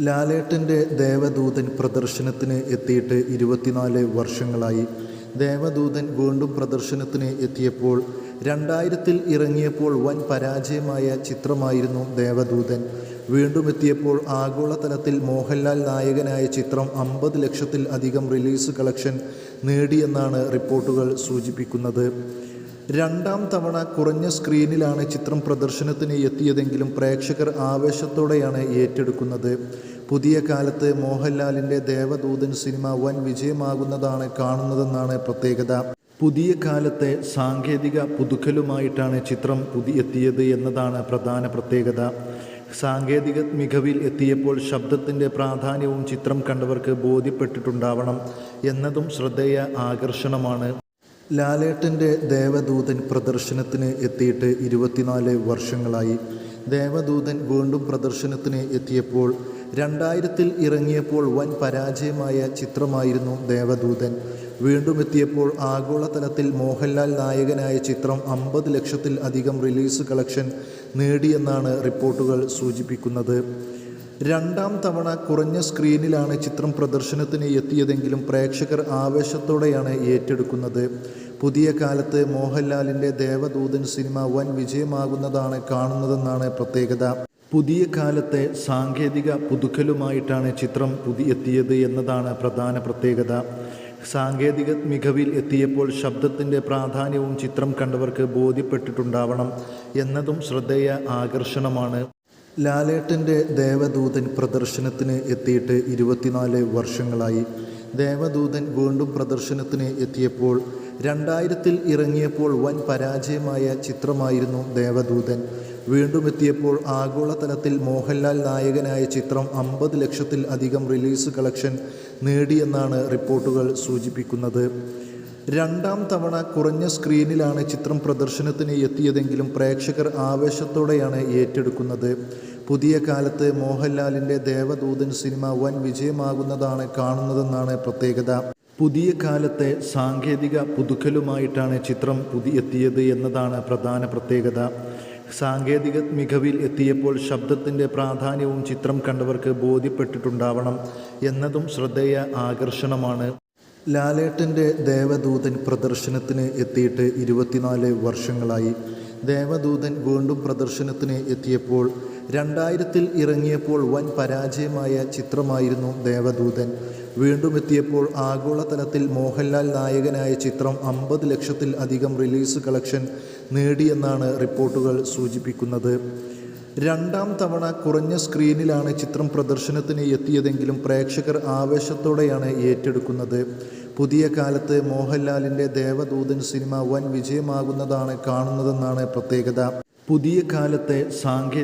ലാലേട്ടന്റെ ദേവദൂതൻ പ്രദർശനത്തിന് എത്തിയിട്ട് ഇരുപത്തിനാല് വർഷങ്ങളായി. ദേവദൂതൻ വീണ്ടും പ്രദർശനത്തിന് എത്തിയപ്പോൾ രണ്ടായിരത്തിൽ ഇറങ്ങിയപ്പോൾ വൻ പരാജയമായ ചിത്രമായിരുന്നു ദേവദൂതൻ. വീണ്ടും എത്തിയപ്പോൾ ആഗോളതലത്തിൽ മോഹൻലാൽ നായകനായ ചിത്രം അമ്പത് ലക്ഷത്തിൽ അധികം റിലീസ് കളക്ഷൻ നേടിയെന്നാണ് റിപ്പോർട്ടുകൾ സൂചിപ്പിക്കുന്നത്. രണ്ടാം തവണ കുറഞ്ഞ സ്ക്രീനിലാണ് ചിത്രം പ്രദർശനത്തിന് എത്തിയതെങ്കിലും പ്രേക്ഷകർ ആവേശത്തോടെയാണ് ഏറ്റെടുക്കുന്നത്. പുതിയ കാലത്ത് മോഹൻലാലിന്റെ ദേവദൂതൻ സിനിമ വൻ വിജയമാകുന്നതാണ് കാണുന്നതെന്നാണ് പ്രത്യേകത. പുതിയ കാലത്തെ സാങ്കേതിക പുതുക്കലുമായിട്ടാണ് ചിത്രം പുതിയ എത്തിയത് എന്നതാണ് പ്രധാന പ്രത്യേകത. സാങ്കേതിക മികവിൽ എത്തിയപ്പോൾ ശബ്ദത്തിന്റെ പ്രാധാന്യവും ചിത്രം കണ്ടവർക്ക് ബോധ്യപ്പെട്ടിട്ടുണ്ടാവണം എന്നതും ശ്രദ്ധേയ ആകർഷണമാണ്. ലാലേട്ടന്റെ ദേവദൂതൻ പ്രദർശനത്തിന് എത്തിയിട്ട് ഇരുപത്തിനാല് വർഷങ്ങളായി. ദേവദൂതൻ വീണ്ടും പ്രദർശനത്തിന് എത്തിയപ്പോൾ രണ്ടായിരത്തിൽ ഇറങ്ങിയപ്പോൾ വൻ പരാജയമായ ചിത്രമായിരുന്നു ദേവദൂതൻ. വീണ്ടും എത്തിയപ്പോൾ ആഗോളതലത്തിൽ മോഹൻലാൽ നായകനായ ചിത്രം അമ്പത് ലക്ഷത്തിൽ അധികം റിലീസ് കളക്ഷൻ നേടിയെന്നാണ് റിപ്പോർട്ടുകൾ സൂചിപ്പിക്കുന്നത്. രണ്ടാം തവണ കുറഞ്ഞ സ്ക്രീനിലാണ് ചിത്രം പ്രദർശനത്തിന് എത്തിയതെങ്കിലും പ്രേക്ഷകർ ആവേശത്തോടെയാണ് ഏറ്റെടുക്കുന്നത്. പുതിയ കാലത്ത് മോഹൻലാലിന്റെ ദേവദൂതൻ സിനിമ വൻ വിജയമാകുന്നതാണ് കാണുന്നതെന്നാണ് പ്രത്യേകത. പുതിയ കാലത്തെ സാങ്കേതിക പുതുക്കലുമായിട്ടാണ് ചിത്രം പുതിയ എത്തിയത് എന്നതാണ് പ്രധാന പ്രത്യേകത. സാങ്കേതിക മികവിൽ എത്തിയപ്പോൾ ശബ്ദത്തിന്റെ പ്രാധാന്യവും ചിത്രം കണ്ടവർക്ക് ബോധ്യപ്പെട്ടിട്ടുണ്ടാവണം എന്നതും ശ്രദ്ധേയ ആകർഷണമാണ്. ലാലേട്ടന്റെ ദേവദൂതൻ പ്രദർശനത്തിന് എത്തിയിട്ട് ഇരുപത്തിനാല് വർഷങ്ങളായി. ദേവദൂതൻ വീണ്ടും പ്രദർശനത്തിന് എത്തിയപ്പോൾ രണ്ടായിരത്തിൽ ഇറങ്ങിയപ്പോൾ വൻ പരാജയമായ ചിത്രമായിരുന്നു ദേവദൂതൻ. വീണ്ടും എത്തിയപ്പോൾ ആഗോളതലത്തിൽ മോഹൻലാൽ നായകനായ ചിത്രം അമ്പത് ലക്ഷത്തിൽ അധികം റിലീസ് കളക്ഷൻ നേടിയെന്നാണ് റിപ്പോർട്ടുകൾ സൂചിപ്പിക്കുന്നത്. രണ്ടാം തവണ കുറഞ്ഞ സ്ക്രീനിലാണ് ചിത്രം പ്രദർശനത്തിന് എത്തിയതെങ്കിലും പ്രേക്ഷകർ ആവേശത്തോടെയാണ് ഏറ്റെടുക്കുന്നത്. പുതിയ കാലത്ത് മോഹൻലാലിന്റെ ദേവദൂതൻ സിനിമ വൻ വിജയമാകുന്നതാണ് കാണുന്നതെന്നാണ് പ്രത്യേകത. പുതിയ കാലത്തെ സാങ്കേതിക പുതുക്കലുമായിട്ടാണ് ചിത്രം പുതിയ എത്തിയത് എന്നതാണ് പ്രധാന പ്രത്യേകത. സാങ്കേതിക മികവിൽ എത്തിയപ്പോൾ ശബ്ദത്തിന്റെ പ്രാധാന്യവും ചിത്രം കണ്ടവർക്ക് ബോധ്യപ്പെട്ടിട്ടുണ്ടാവണം എന്നതും ശ്രദ്ധേയ ആകർഷണമാണ്. ലാലേട്ടന്റെ ദേവദൂതൻ പ്രദർശനത്തിന് എത്തിയിട്ട് ഇരുപത്തിനാല് വർഷങ്ങളായി. ദേവദൂതൻ വീണ്ടും പ്രദർശനത്തിന് എത്തിയപ്പോൾ രണ്ടായിരത്തിൽ ഇറങ്ങിയപ്പോൾ വൻ പരാജയമായ ചിത്രമായിരുന്നു ദേവദൂതൻ. വീണ്ടും എത്തിയപ്പോൾ ആഗോളതലത്തിൽ മോഹൻലാൽ നായകനായ ചിത്രം അമ്പത് ലക്ഷത്തിൽ അധികം റിലീസ് കളക്ഷൻ നേടിയെന്നാണ് റിപ്പോർട്ടുകൾ സൂചിപ്പിക്കുന്നത്. രണ്ടാം തവണ കുറഞ്ഞ സ്ക്രീനിലാണ് ചിത്രം പ്രദർശനത്തിന് എത്തിയതെങ്കിലും പ്രേക്ഷകർ ആവേശത്തോടെയാണ് ഏറ്റെടുക്കുന്നത്. പുതിയ കാലത്ത് മോഹൻലാലിന്റെ ദേവദൂതൻ സിനിമ വൻ വിജയമാകുന്നതാണ് കാണുന്നതെന്നാണ് പ്രത്യേകത. പുതിയ കാലത്തെ സാങ്കേ